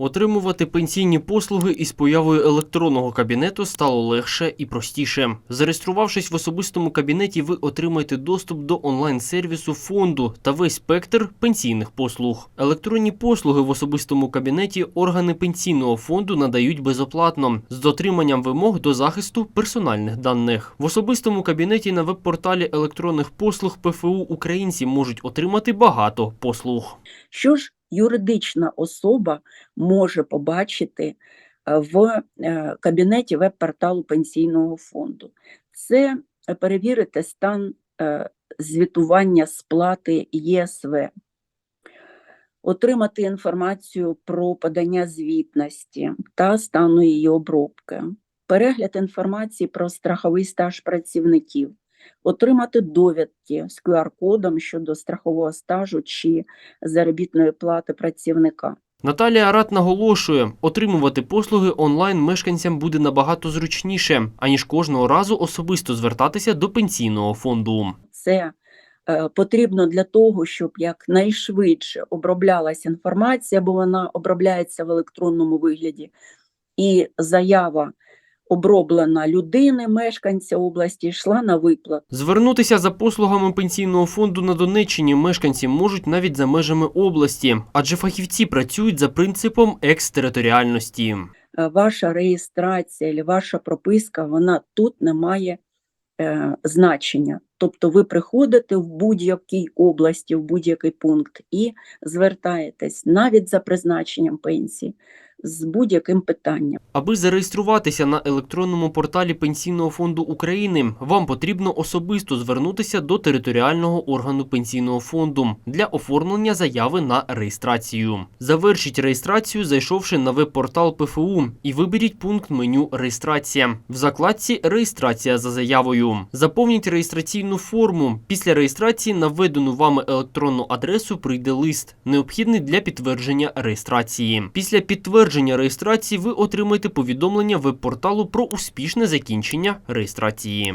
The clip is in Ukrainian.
Отримувати пенсійні послуги із появою електронного кабінету стало легше і простіше. Зареєструвавшись в особистому кабінеті, ви отримаєте доступ до онлайн-сервісу фонду та весь спектр пенсійних послуг. Електронні послуги в особистому кабінеті органи пенсійного фонду надають безоплатно з дотриманням вимог до захисту персональних даних. В особистому кабінеті на веб-порталі електронних послуг ПФУ українці можуть отримати багато послуг. Що ж юридична особа може побачити е, в е, кабінеті веб-порталу пенсійного фонду? Це е, перевірити стан звітування сплати ЄСВ, отримати інформацію про подання звітності та стану її обробки, перегляд інформації про страховий стаж працівників, отримати довідки з QR-кодом щодо страхового стажу чи заробітної плати працівника. Наталія Арат наголошує, отримувати послуги онлайн мешканцям буде набагато зручніше, аніж кожного разу особисто звертатися до пенсійного фонду. Це е, потрібно для того, щоб якнайшвидше оброблялася інформація, бо вона обробляється в електронному вигляді, і заява оброблена людини, мешканця області, йшла на виплату. Звернутися за послугами пенсійного фонду на Донеччині мешканці можуть навіть за межами області, адже фахівці працюють за принципом екстериторіальності. Е, Ваша реєстрація чи ваша прописка, вона тут не має е, значення. Тобто ви приходите в будь-якій області, в будь-який пункт і звертаєтесь навіть за призначенням пенсії з будь-яким питанням. Аби зареєструватися на електронному порталі Пенсійного фонду України, вам потрібно особисто звернутися до територіального органу пенсійного фонду для оформлення заяви на реєстрацію. Завершіть реєстрацію, зайшовши на веб-портал ПФУ, і виберіть пункт меню Реєстрація в закладці Реєстрація за заявою. Заповніть реєстраційну форму. Після реєстрації на введену вами електронну адресу прийде лист, необхідний для підтвердження реєстрації. Після підтвердження реєстрації ви отримаєте повідомлення веб-порталу про успішне закінчення реєстрації.